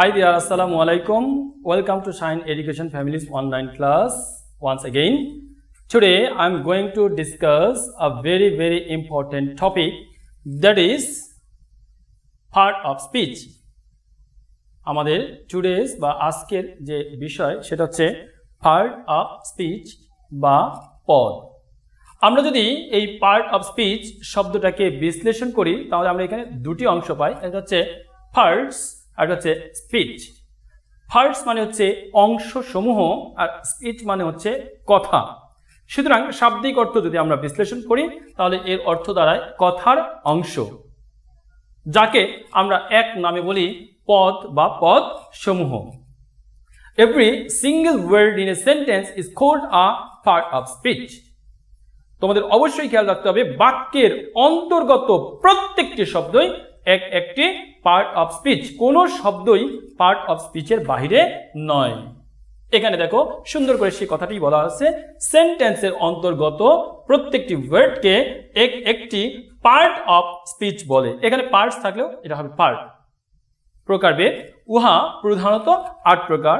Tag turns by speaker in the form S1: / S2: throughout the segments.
S1: Hi there, Assalamu alaikum. Welcome to Shine Education Families online class once again. Today I'm going to discuss a very very important topic that is part of speech. আমাদের today's বা আজকের যে বিষয় সেটা হচ্ছে part of speech বা পদ আমরা যদি এই পার্ট অফ স্পিচ শব্দটাকে বিশ্লেষণ করি তাহলে আমরা এখানে দুটি অংশ পাই এটা হচ্ছে ফার্টস আর হচ্ছে স্পিচ ফার্টস মানে হচ্ছে অংশ সমূহ আর স্পিচ মানে হচ্ছে কথা। সুতরাং শাব্দিক অর্থ যদি আমরা বিশ্লেষণ করি, তাহলে এর অর্থ দাঁড়ায় কথার অংশ। যাকে আমরা এক নামে বলি পদ বা পদ সমূহ every single word in a sentence is called a part of speech তোমাদের অবশ্যই খেয়াল রাখতে হবে বাক্যের অন্তর্গত প্রত্যেকটি শব্দই এক, একটি পার্ট অফ স্পিচ কোনো শব্দই পার্ট অফ স্পিচের বাইরে নয়। এখানে দেখো, সুন্দর করে সেই কথাটি বলা আছে। সেন্টেন্সের অন্তর্গত প্রত্যেকটি ওয়ার্ডকে এক, একটি পার্ট অফ স্পিচ বলে। এখানে পার্টস থাকলেও এটা হবে পার্ট প্রকারভেদ উহা প্রধানত আট প্রকার।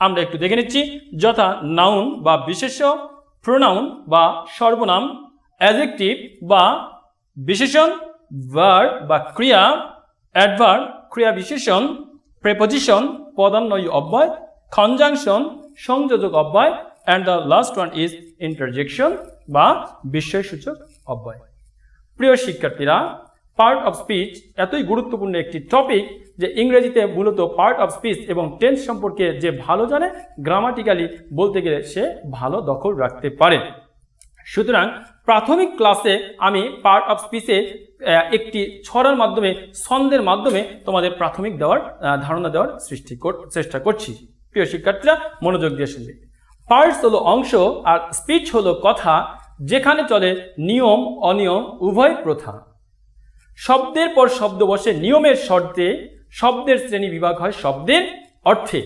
S1: আমরা একটু দেখে নিচ্ছি। যথা নাউন বা বিশেষ্য প্রোনাউন বা সর্বনাম অ্যাজেক্টিভ বা বিশেষণ ভার্ব বা ক্রিয়া অ্যাডভার্ব ক্রিয়া বিশেষণ প্রেপোজিশন পদান্বয়ী অব্যয় কনজাংশন সংযোজক অব্যয় and the last one is interjection বা বিস্ময়সূচক অব্যয়। প্রিয় শিক্ষার্থীরা পার্ট অফ স্পিচ এতই গুরুত্বপূর্ণ একটি টপিক যে ইংরেজিতে মূলত পার্ট অফ স্পিচ এবং টেন্স সম্পর্কে যে ভালো জানে গ্রামাটিক্যালি বলতে গেলে সে ভালো দখল রাখতে পারে। সুতরাং প্রাথমিক ক্লাসে আমি পার্ট অফ স্পিচে একটি ছড়ার মাধ্যমে, ছন্দের মাধ্যমে তোমাদের প্রাথমিক দেওয়ার ধারণা দেওয়ার সৃষ্টি চেষ্টা করছি। প্রিয় শিক্ষার্থীরা, মনোযোগ দিয়ে শুনবে। পার্টস হলো অংশ আর স্পিচ হলো কথা, যেখানে চলে নিয়ম, অনিয়ম, উভয় প্রথা। শব্দের পর শব্দ বসে, নিয়মের শর্তে শব্দের শ্রেণি বিভাগ হয় শব্দের অর্থে।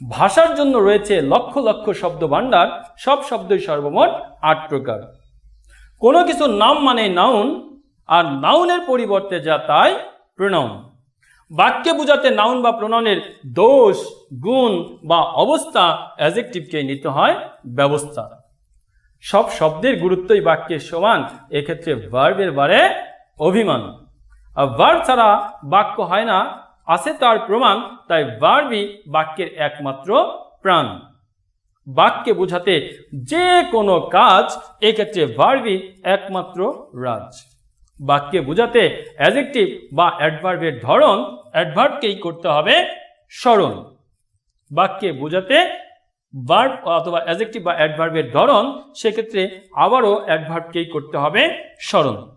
S1: ভাষার জন্য রয়েছে লক্ষ লক্ষ শব্দ ভাণ্ডার সব শব্দই সর্বমোট আট প্রকার। কোনো কিছু নাম মানে নাউন আর নাউনের পরিবর্তে যা তাই প্রনাউন বাক্যে বোঝাতে নাউন বা প্রণয়নের দোষ, গুণ বা অবস্থা অ্যাজেক্টিভকে নিতে হয় ব্যবস্থা। সব শব্দের গুরুত্বই বাক্যের সমান, এক্ষেত্রে ভার্বের বারে অভিমান। আর ভার্ব ছাড়া বাক্য হয় না, আছে তার প্রমাণ, তাই ভার্বই বাক্যের একমাত্র প্রাণ। বাক্যে বোঝাতে যে কোনো কাজ, এক্ষেত্রে ভার্বই একমাত্র রাজ। বাক্যে বোঝাতে অ্যাজেক্টিভ বা অ্যাডভার্বের ধরন অ্যাডভার্বকেই করতে হবে? স্মরণ। বাক্যে বোঝাতে ভার্ব অথবা অ্যাজেক্টিভ বা অ্যাডভার্বের ধরন সেক্ষেত্রে আবারও অ্যাডভার্বকেই করতে হবে? স্মরণ।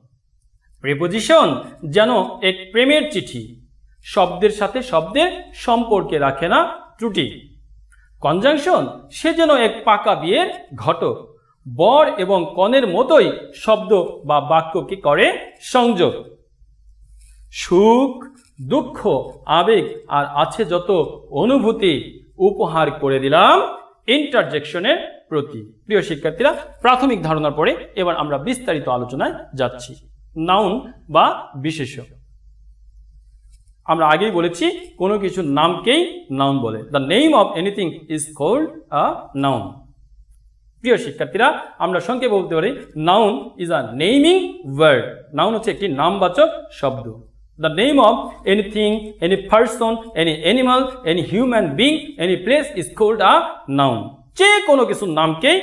S1: প্রেপোজিশন যেন এক প্রেমের চিঠি। শব্দের সাথে শব্দের সম্পর্কে রাখে না ত্রুটি। কনজাংশন সে যেন এক পাকা বিয়ের ঘটক। বর এবং কনের মতোই শব্দ বা বাক্যকে করে সংযোগ। সুখ, দুঃখ, আবেগ আর আছে যত অনুভূতি উপহার করে দিলাম ইন্টারজেকশনের প্রতি। প্রিয় শিক্ষার্থীরা, প্রাথমিক ধারণার পরে এবার আমরা বিস্তারিত আলোচনায় যাচ্ছি। নাউন বা বিশেষ্য আমরা আগেই বলেছি, কোনো কিছুর নামকেই নাউন বলে। The name of anything is called a noun প্রিয় শিক্ষার্থীরা, আমরা সংক্ষেপে বলতে পারি noun is a naming word noun হচ্ছে একটি নামবাচক শব্দ। The name of anything any person any animal any human being any place is called a noun যে কোনো কিছুর নামকেই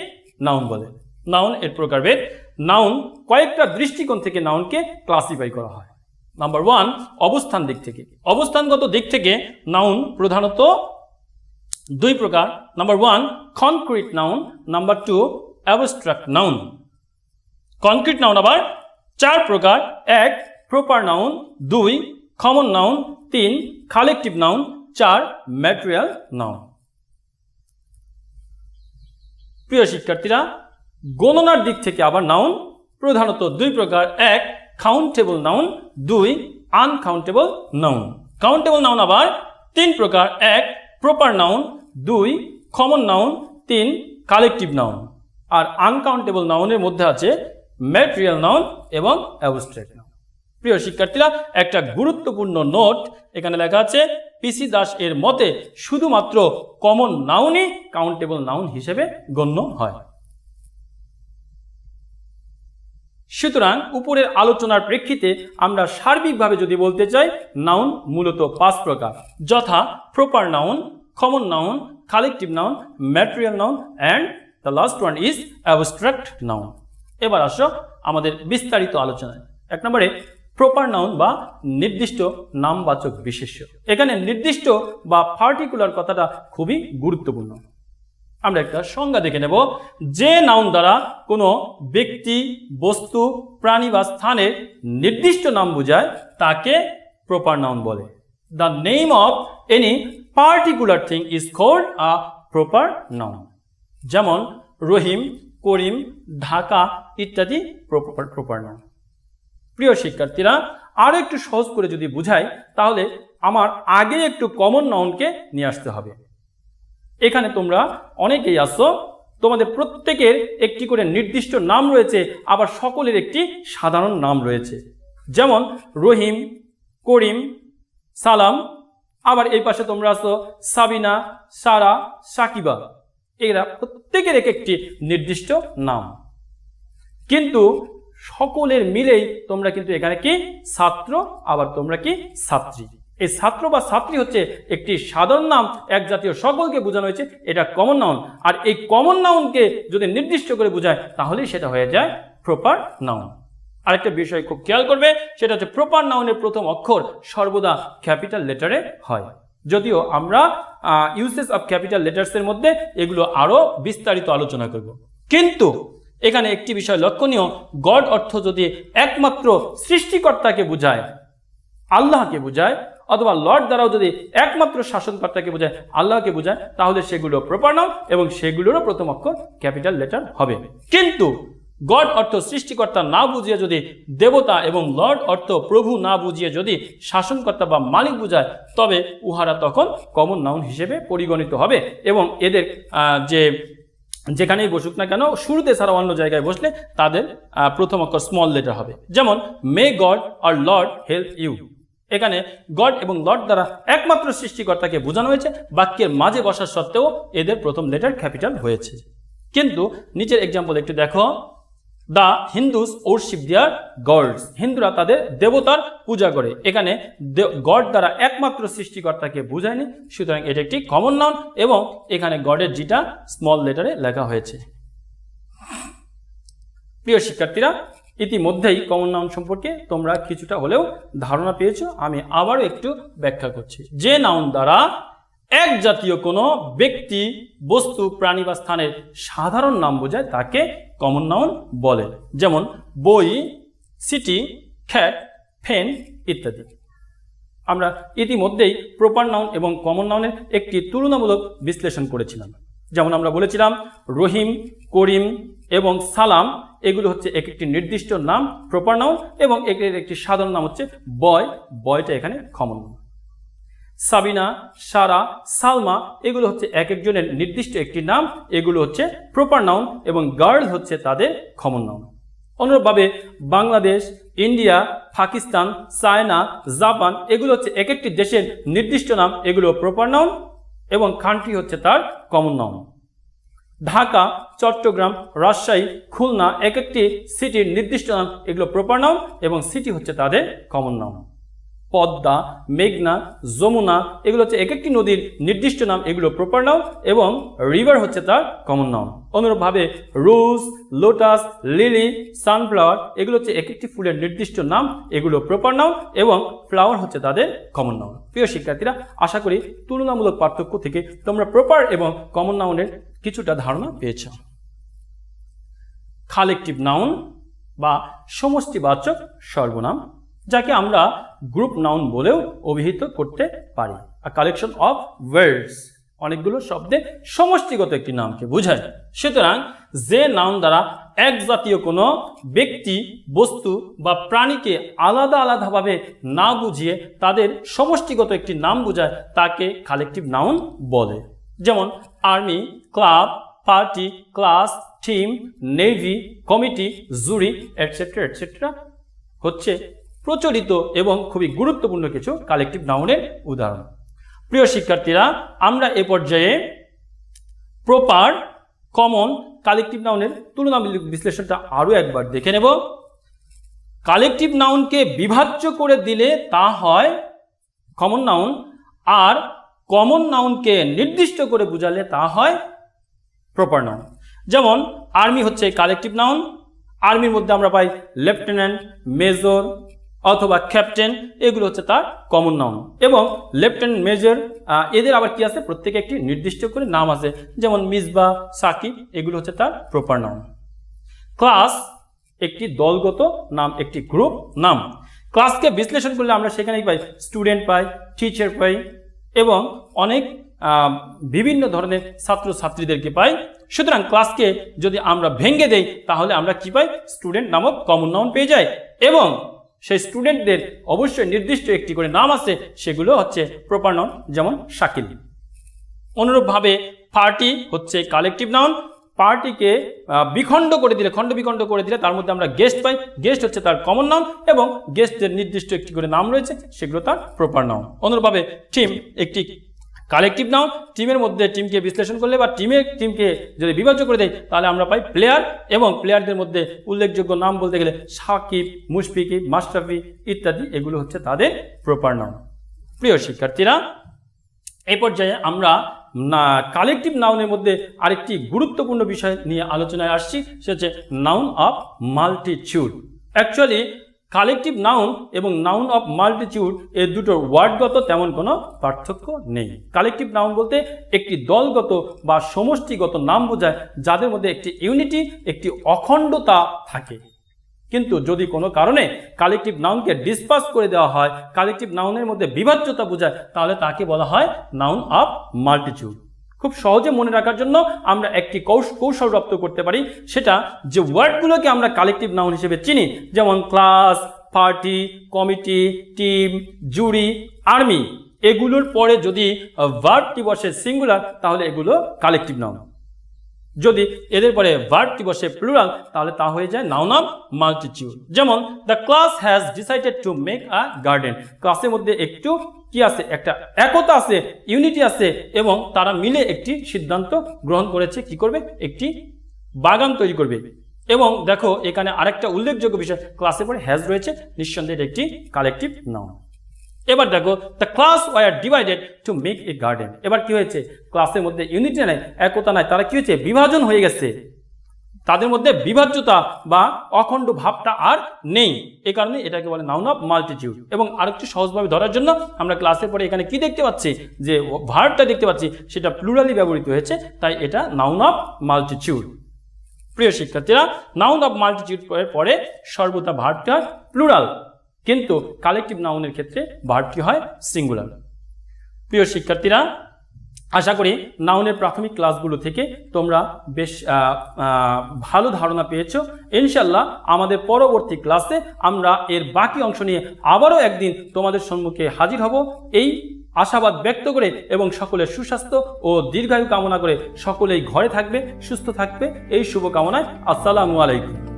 S1: নাউন বলে। নাউন এর প্রকারভেদ নাউন কয়েকটা দৃষ্টিকোণ থেকে নাউনকে ক্লাসিফাই করা হয়। নাম্বার ওয়ান অবস্থান দিক থেকে। অবস্থানগত দিক থেকে নাউন প্রধানত দুই প্রকার। Number one concrete noun number two abstract noun concrete noun আবার চার প্রকার। এক প্রপার নাউন দুই কমন নাউন তিন কালেকটিভ নাউন চার ম্যাটেরিয়াল নাউন প্রিয় শিক্ষার্থীরা, গণনার দিক থেকে আবার নাউন প্রধানত দুই প্রকার। এক কাউন্টেবল নাউন দুই আনকাউন্টেবল নাউন কাউন্টেবল নাউন আবার তিন প্রকার। এক প্রপার নাউন দুই কমন নাউন তিন কালেকটিভ নাউন আর আনকাউন্টেবল নাউনের মধ্যে আছে ম্যাটেরিয়াল নাউন এবং অ্যাবস্ট্রাক্ট নাউন প্রিয় শিক্ষার্থীরা, একটা গুরুত্বপূর্ণ নোট এখানে লেখা আছে পিসি দাস এর মতে শুধুমাত্র কমন নাউনই কাউন্টেবল নাউন হিসেবে গণ্য হয়। সুতরাং উপরের আলোচনার প্রেক্ষিতে আমরা সার্বিকভাবে যদি বলতে চাই নাউন মূলত পাঁচ প্রকার। যথা proper noun common noun collective noun material noun and the last one is abstract noun এবার আসো আমাদের বিস্তারিত আলোচনায়। এক নম্বরে প্রপার নাউন বা নির্দিষ্ট নামবাচক বিশেষ্য। এখানে নির্দিষ্ট বা পার্টিকুলার কথাটা খুবই গুরুত্বপূর্ণ। আমরা একটা সংজ্ঞা দেখে নেব। যে নাউন দ্বারা কোনো ব্যক্তি, বস্তু, প্রাণী বা স্থানের নির্দিষ্ট নাম বোঝায়, তাকে প্রপার নাউন বলে। The name of any particular thing is called a proper noun যেমন রহিম, করিম, ঢাকা ইত্যাদি প্রপার নাউন প্রিয় শিক্ষার্থীরা আরও একটু সহজ করে যদি বুঝাই, তাহলে আমার আগে একটু কমন নাউনকে নিয়ে আসতে হবে। এখানে তোমরা অনেকেই আসো তোমাদের প্রত্যেকের একটি করে নির্দিষ্ট নাম রয়েছে, আবার সকলের একটি সাধারণ নাম রয়েছে। যেমন রহিম, করিম, সালাম। আবার এই পাশে তোমরা আসো সাবিনা, সারা, সাকিবা। এরা প্রত্যেকের এক একটি নির্দিষ্ট নাম। কিন্তু সকলের মিলেই তোমরা কিন্তু এখানে কি? ছাত্র, আবার তোমরা কি? ছাত্রী। এই ছাত্র বা ছাত্রী হচ্ছে একটি সাধারণ নাম এক জাতীয় সকলকে বোঝানো হয়েছে, এটা কমন নাউন আর এই কমন নাউনকে যদি নির্দিষ্ট করে বোঝায়, তাহলেই সেটা হয়ে যায় প্রপার নাউন আরেকটা বিষয় খুব খেয়াল করবে, সেটা হচ্ছে প্রপার নাউনের প্রথম অক্ষর সর্বদা ক্যাপিটাল লেটারে হয়। যদিও আমরা ইউসেস অফ ক্যাপিটাল লেটার্সের মধ্যে এগুলো আরও বিস্তারিত আলোচনা করব। কিন্তু এখানে একটি বিষয় লক্ষণীয় গড অর্থ যদি একমাত্র সৃষ্টিকর্তাকে বোঝায়, আল্লাহকে বোঝায় অথবা লর্ড দ্বারাও যদি একমাত্র শাসনকর্তাকে বোঝায়, আল্লাহকে বোঝায়, তাহলে সেগুলো প্রপার নাম এবং সেগুলোরও প্রথম অক্ষর ক্যাপিটাল লেটার হবে। কিন্তু গড অর্থ সৃষ্টিকর্তা না বুঝিয়ে যদি দেবতা এবং লর্ড অর্থ প্রভু না বুঝিয়ে যদি শাসনকর্তা বা মালিক বুঝায়, তবে উহারা তখন কমন নাউন হিসেবে পরিগণিত হবে এবং এদের যে যেখানেই বসুক না কেন, শুরুতে ছাড়া অন্য জায়গায় বসলে তাদের প্রথম অক্ষর স্মল লেটার হবে। যেমন may God our Lord help you এখানে গড এবং লর্ড দ্বারা একমাত্র সৃষ্টিকর্তাকে বোঝানো হয়েছে, বাক্যের মাঝে বসার সত্ত্বেও এদের প্রথম লেটার ক্যাপিটাল হয়েছে। কিন্তু নিচের এক্সাম্পল একটু দেখো। The Hindus worship their gods হিন্দুরা তাদের দেবতার পূজা করে। এখানে গড দ্বারা একমাত্র সৃষ্টিকর্তাকে বোঝায়নি, সুতরাং এটা একটি কমন নাউন এবং এখানে গডের জিটা স্মল লেটারে লেখা হয়েছে। প্রিয় শিক্ষার্থীরা ইতিমধ্যেই কমন নাউন সম্পর্কে তোমরা কিছুটা হলেও ধারণা পেয়েছ। আমি আবারও একটু ব্যাখ্যা করছি। যে নাউন দ্বারা এক জাতীয় কোনো ব্যক্তি, বস্তু, প্রাণী বা স্থানের সাধারণ নাম বোঝায়, তাকে কমন নাউন বলে। যেমন বই, সিটি খ্যাট ফেন ইত্যাদি। আমরা ইতিমধ্যেই প্রপার নাউন এবং কমন নাউনের একটি তুলনামূলক বিশ্লেষণ করেছিলাম। যেমন আমরা বলেছিলাম রহিম, করিম এবং সালাম এগুলো হচ্ছে এক একটি নির্দিষ্ট নাম প্রপার নাউন এবং এর একটি সাধারণ নাম হচ্ছে বয় বয়টা এখানে নাউন সাবিনা, সারা, সালমা, এগুলো হচ্ছে এক একজনের নির্দিষ্ট একটি নাম, এগুলো হচ্ছে প্রপার নাউন এবং গার্ল হচ্ছে তাদের কমন নাউন অনুরূপভাবে Bangladesh, India, Pakistan, China, Japan, এগুলো হচ্ছে এক একটি দেশের নির্দিষ্ট নাম, এগুলো প্রপার নাউন এবং কান্ট্রি হচ্ছে তার কমন নাউন ঢাকা, চট্টগ্রাম, রাজশাহী, খুলনা, এক একটি সিটির নির্দিষ্ট নাম, এগুলো প্রপার নাম এবং সিটি হচ্ছে তাদের কমন নাউন পদ্মা, মেঘনা, যমুনা, এগুলো হচ্ছে এক একটি নদীর নির্দিষ্ট নাম, এগুলো প্রপার নাম এবং রিভার হচ্ছে তার কমন নাউন অনুরূপভাবে রোজ লোটাস লিলি সানফ্লাওয়ার এগুলো হচ্ছে এক একটি ফুলের নির্দিষ্ট নাম, এগুলো প্রপার নাম এবং ফ্লাওয়ার হচ্ছে তাদের কমন নাম। প্রিয় শিক্ষার্থীরা, আশা করি তুলনামূলক পার্থক্য থেকে তোমরা প্রপার এবং কমন নাউনের কিছুটা ধারণা পেয়েছ। কালেকটিভ নাউন বা সমষ্টিবাচক সর্বনাম যাকে আমরা গ্রুপ নাউন বলেও অভিহিত করতে পারি। আর কালেকশন অফ ওয়ার্ডস অনেকগুলো শব্দে সমষ্টিগত একটি নামকে বোঝায়। সুতরাং যে নাউন দ্বারা এক জাতীয় কোনো ব্যক্তি, বস্তু বা প্রাণীকে আলাদা আলাদাভাবে না বুঝিয়ে তাদের সমষ্টিগত একটি নাম বোঝায়, তাকে কালেকটিভ নাউন বলে। যেমন army club party class team navy committee jury etcetera etcetera হচ্ছে প্রচলিত এবং খুবই গুরুত্বপূর্ণ কিছু কালেকটিভ নাউনের উদাহরণ। প্রিয় শিক্ষার্থীরা, আমরা এ পর্যায়ে প্রপার কমন কালেকটিভ নাউনের তুলনামূলক বিশ্লেষণটা আরও একবার দেখে নেব। কালেকটিভ নাউনকে বিভাজ্য করে দিলে তা হয় কমন নাউন আর কমন নাউনকে নির্দিষ্ট করে বোঝালে তা হয় প্রপার নাউন যেমন আর্মি হচ্ছে কালেকটিভ নাউন আর্মির মধ্যে আমরা পাই লেফটেন্যান্ট মেজর অথবা ক্যাপ্টেন, এগুলো হচ্ছে তার কমন নাউন এবং লেফটেন্যান্ট মেজর এদের আবার কি আছে? প্রত্যেকে একটি নির্দিষ্ট করে নাম আছে। যেমন মিসবা, সাকিব, এগুলো হচ্ছে তার প্রপার নাউন ক্লাস একটি দলগত নাম, একটি গ্রুপ নাম। ক্লাসকে বিশ্লেষণ করলে আমরা সেখানেই পাই স্টুডেন্ট পাই টিচার পাই এবং অনেক বিভিন্ন ধরনের ছাত্র ছাত্রীদেরকে পাই। সুতরাং ক্লাসকে যদি আমরা ভেঙে দেই, তাহলে আমরা কি পাই? স্টুডেন্ট নামক কমন নাউন পেয়ে যাই। এবং সেই স্টুডেন্টদের অবশ্যই নির্দিষ্ট একটি করে নাম আছে, সেগুলো হচ্ছে প্রপার নাউন যেমন শাকিল। অনুরূপভাবে পার্টি হচ্ছে কালেকটিভ নাউন পার্টিকে বিখণ্ড করে দিলে, খণ্ড বিখণ্ড করে দিলে তার মধ্যে আমরা গেস্ট পাই। গেস্ট হচ্ছে তার কমন নাম এবং গেস্টদের নির্দিষ্ট একটি করে নাম রয়েছে, সেগুলো তার প্রপার নাম অনুরূপভাবে টিম একটি কালেকটিভ নাও টিমের মধ্যে টিমকে বিশ্লেষণ করলে বা টিমের টিমকে যদি বিভাজ্য করে দেয়, তাহলে আমরা পাই প্লেয়ার এবং প্লেয়ারদের মধ্যে উল্লেখযোগ্য নাম বলতে গেলে সাকিব, মুশফিকি, মাশরাফি ইত্যাদি, এগুলো হচ্ছে তাদের প্রপার নাম প্রিয় শিক্ষার্থীরা এই পর্যায়ে আমরা, না কালেকটিভ নাউনের মধ্যে আরেকটি গুরুত্বপূর্ণ বিষয় নিয়ে আলোচনায় আসছি সে হচ্ছে noun of multitude actually collective noun এবং নাউন অফ মাল্টিটিউড এর দুটোর ওয়ার্ডগত তেমন কোনো পার্থক্য নেই। কালেকটিভ নাউন বলতে একটি দলগত বা সমষ্টিগত নাম বোঝায়, যাদের মধ্যে একটি ইউনিটি একটি অখণ্ডতা থাকে। কিন্তু যদি কোনো কারণে কালেকটিভ নাউনকে ডিসপাস করে দেওয়া হয় কালেকটিভ নাউনের মধ্যে বিভাজ্যতা বোঝায়, তাহলে তাকে বলা হয় নাউন অফ মাল্টিটিউড খুব সহজে মনে রাখার জন্য আমরা একটি কৌশ- কৌশল রপ্ত করতে পারি। সেটা যে ওয়ার্ডগুলোকে আমরা কালেকটিভ নাউন হিসেবে চিনি, যেমন class, party, committee, team, jury, army. এগুলোর পরে যদি ভার্বটি বসে সিঙ্গুলার, তাহলে এগুলো কালেকটিভ নাউন। যদি এদের পরে ভার্বটি বসে প্লুরাল তাহলে তা হয়ে যায় নাউন অফ মাল্টিটিউড যেমন the class has decided to make a garden ক্লাসের মধ্যে একটু কি আছে? একটা একতা আছে ইউনিটি আছে, এবং তারা মিলে একটি সিদ্ধান্ত গ্রহণ করেছে, কি করবে? একটি বাগান তৈরি করবে। এবং দেখো, এখানে আরেকটা উল্লেখযোগ্য বিষয় ক্লাসের পরে হ্যাজ রয়েছে, নিঃসন্দেহে এটি একটি কালেকটিভ নাউন এবার দেখো the class were divided to make a garden এবার কি হয়েছে? ক্লাসের মধ্যে ইউনিটি নাই একতা নাই তারা কি হয়েছে? বিভাজন হয়ে গেছে। তাদের মধ্যে বিভাজ্যতা বা অখণ্ড ভাবটা আর নেই। এই কারণে এটাকে বলে নাউন অফ মাল্টিটিউড এবং আরেকটু সহজভাবে ধরার জন্য আমরা ক্লাসের পরে এখানে কি দেখতে পাচ্ছি? যে ভার্বটা দেখতে পাচ্ছি, সেটা প্লুরালি ব্যবহৃত হয়েছে, তাই এটা নাউন অফ মাল্টিটিউড প্রিয় শিক্ষার্থীরা নাউন অফ মাল্টিটিউড পরে সর্বদা ভার্বটি হয় প্লুরাল কিন্তু কালেকটিভ নাউনের ক্ষেত্রে ভার্বটি হয়? সিঙ্গুলার প্রিয় শিক্ষার্থীরা, আশা করি নাউনের প্রাথমিক ক্লাসগুলো থেকে তোমরা বেশ ভালো ধারণা পেয়েছ। ইনশাল্লাহ আমাদের পরবর্তী ক্লাসে আমরা এর বাকি অংশ নিয়ে আবারও একদিন তোমাদের সম্মুখে হাজির হব। এই আশাবাদ ব্যক্ত করে এবং সকলের সুস্বাস্থ্য ও দীর্ঘায়ু কামনা করে সকলেই ঘরে থাকবে, সুস্থ থাকবে। এই শুভকামনায় আসসালামু আলাইকুম।